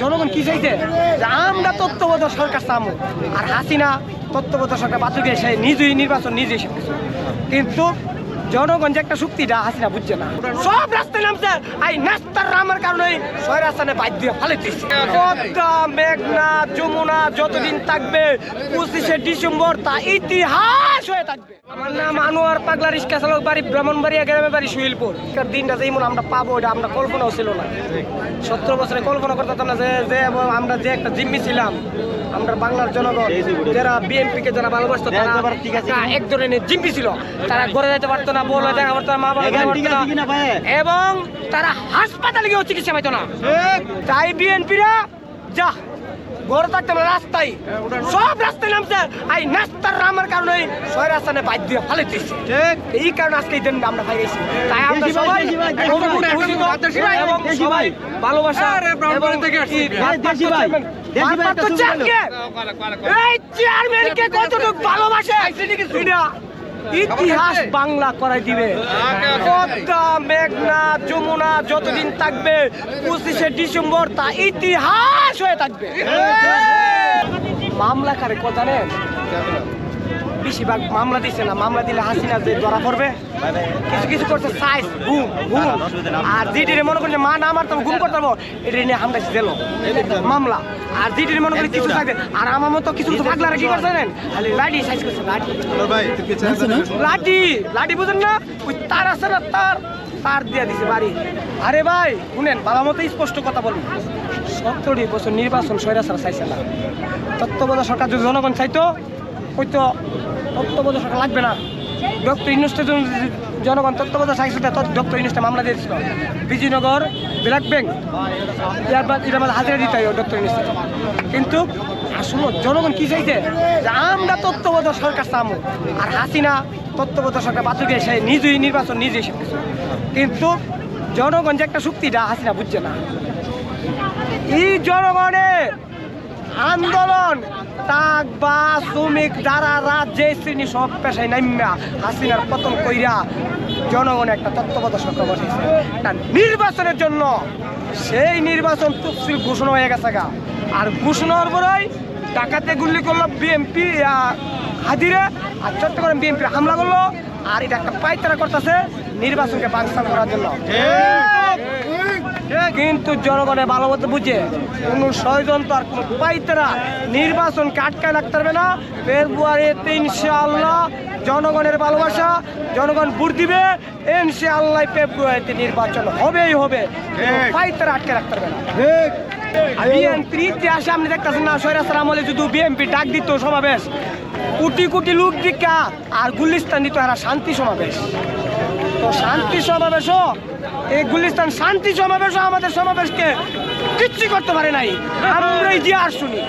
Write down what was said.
জনগণ কি চাইছে? যে আমরা তত্ত্ববোধ সরকার চামো। আর হাসিনা তত্ত্ববোধ সরকার বাতুকে সে নিজেই নির্বাচন, নিজেই কিন্তু জনগণ যে একটা শক্তিটা হাসিনা বুঝছে না। সব রাস্তায় নামছে। এই নাস্তার রামের কারণে ছয় রাস্তানে বাইর দিয়ে ফালে দিচ্ছে পদ্মা মেঘনা যমুনা যতদিন থাকবে পঁচিশে ডিসেম্বর তা ইতিহাস হয়ে থাকবে। আমার নাম আনোয়ার পাগলা চালক বাড়ি ব্রাহ্মণবাড়িয়া গ্রামে বাড়ি দিনটা যেমন আমরা পাবো এটা আমরা কল্পনাও ছিল না। সতেরো বছরে কল্পনা করতাম না যে যে আমরা যে একটা জিম্মি ছিলাম আমরা বাংলার জনগণ যারা বিএনপি কে যারা ভালোবাসতো তারা না, এক ধরনের জিম্মি ছিল। তারা ঘরে যেতে পারতো না বলে দেখা মা বাবা এবং তারা হাসপাতালে গিয়েও চিকিৎসা পাইতো না। তাই বিএনপিরা যা ঘরে থাকতাম রাস্তায় সব রাস্তায় নামছে। এই নাস্তার রামের কারণে ছয় রাস্তানে বাইর দিয়ে ফালে দিচ্ছে এই কারণে আজকে এই দিনটা আমরা পাইছি তাই আমরা সবাই এবং সবাই ভালোবাসা এবং থেকে আসছি। এই দেশি ভাই, দেশি ভাই ভারপ্রাপ্ত একটা শুনবেন। চেয়ারম্যানকে এই চেয়ারম্যানকে কতটুকু ভালোবাসে? এটা ইতিহাস বাংলা করাই দিবে। পদ্মা মেঘনা যমুনা যতদিন থাকবে পঁচিশে ডিসেম্বর তা ইতিহাস হয়ে থাকবে। মামলা কারে কথা জানেন? বেশিরভাগ মামলা দিচ্ছে না মামলা দিলে হাসিনা যে ধরা পড়বে। কিছু কিছু করছে সাইজ ঘুম ঘুম। আর জিডি মনে করছে মা না মারতাম ঘুম করতাম এটা নিয়ে হামলা দিল মামলা। আর মনে করে কিছু আর আমার মতো কিছু কিছু পাগলারা কি করছে জানেন? খালি লাঠি সাইজ করছে লাঠি। লাঠি লাঠি বুঝেন না? ওই তার আছে না তার। তার দিয়ে দিছে বাড়ি। আরে ভাই শুনেন বাবা মতো স্পষ্ট কথা বলুন। সত্তরটি বছর নির্বাচন সৈরা চাইছে না। তত্ত্বাবধায়ক সরকার যদি জনগণ চাইতো হয়তো তত্ত্বাবধায়ক সরকার লাগবে না। ডক্টর ইউনুসটা জনগণ তত্ত্বাবধায়ক চাইছে ডক্টর ইউনুসটা মামলা দিয়েছিল বিজয়নগর, ব্ল্যাক ব্যাংক, ইয়ার বাদ এটা আমাদের হাজিরা দিতে হয় ডক্টর ইউনুসটা কিন্তু আসলে জনগণ কি চাইছে? যে আমরা তত্ত্বাবধায়ক সরকার চামো, আর হাসিনা তত্ত্বাবধায়ক সরকার বাতুকে সে নিজেই নির্বাচন নিজেই কিছু কিন্তু জনগণ যে একটা শক্তিটা হাসিনা বুঝছে না। এই জনগণের আন্দোলন। তাক বা শ্রমিক, যারা রাত যে শ্রেণি সব পেশায় নাইমা হাসিনার পতন কইরা জনগণ একটা তত্ত্বাবধায়ক সরকার বসেছে নির্বাচনের জন্য সেই নির্বাচন তফসিল ঘোষণা হয়ে গেছে গা। আর ঘোষণার পরেই ডাকাতে গুলি করল বিএমপি হাজিরে, আর চট্টগ্রাম বিএনপি হামলা করল। আর এটা একটা পাইতারা করতেছে নির্বাচনকে বাংসান করার জন্য। কিন্তু জনগণের ভালো মতো বুঝে কোনো ষড়যন্ত্র আর কোনো পাইতারা নির্বাচনকে আটকায় রাখতে পারবে না। ফেব্রুয়ারিতে ইনশাআল্লাহ জনগণের ভালোবাসা জনগণ ভোট দিবে। ইনশাআল্লাহ ফেব্রুয়ারিতে নির্বাচন হবেই হবে। পাইতারা আটকে রাখতে পারবে না। বিএনপির ইতিহাসে আপনি দেখতেছেন না সৈরাসার আমলে যদি বিএনপি ডাক দিত সমাবেশ। কোটি কোটি লোক দীক্ষা আর গুলিস্তান দিত এরা শান্তি সমাবেশ। তো শান্তি সমাবেশও এই গুলিস্তান শান্তি সমাবেশ আমাদের সমাবেশকে কিচ্ছু করতে পারে নাই। আমরাই যে আর শুনি